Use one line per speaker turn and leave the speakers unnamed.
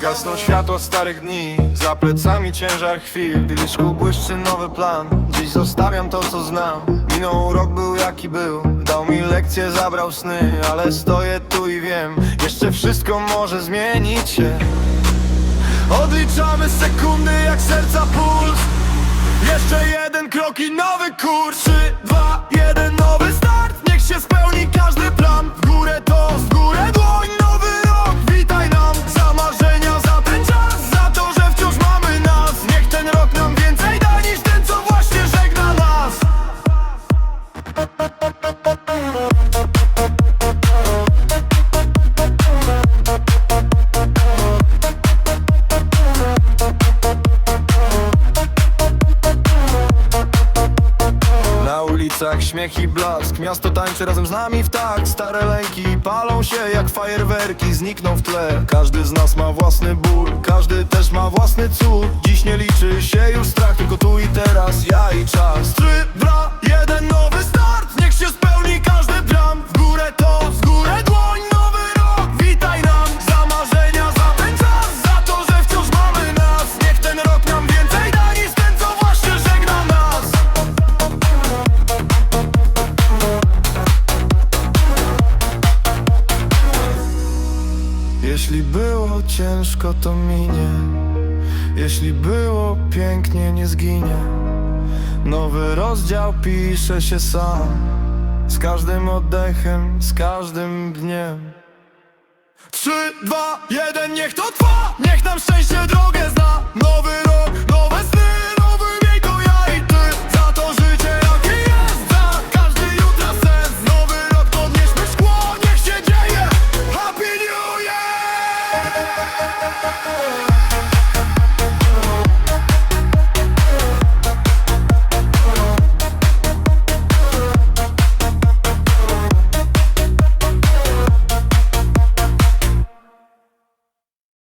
Gasną światła starych dni Za plecami ciężar chwil. W liczku błyszczy nowy plan Dziś zostawiam to co znam. Minął rok był jaki był Dał mi lekcje, zabrał sny Ale stoję tu i wiem Jeszcze wszystko może zmienić się. Odliczamy sekundy jak serca puls Jeszcze jeden krok i nowy kurs ulicach śmiech i blask Miasto tańczy razem z nami w tak. Stare lęki palą się jak fajerwerki Znikną w tle. Każdy z nas ma własny ból Każdy też ma własny cud. Dziś nie liczy się już strach Tylko tu i teraz ja i czas. Trzy, dwa, Jeśli było ciężko, to minie. Jeśli było pięknie, nie zginie. Nowy rozdział pisze się sam. Z każdym oddechem, z każdym dniem. Trzy, dwa, jeden, niech to trwa! Niech nam szczęście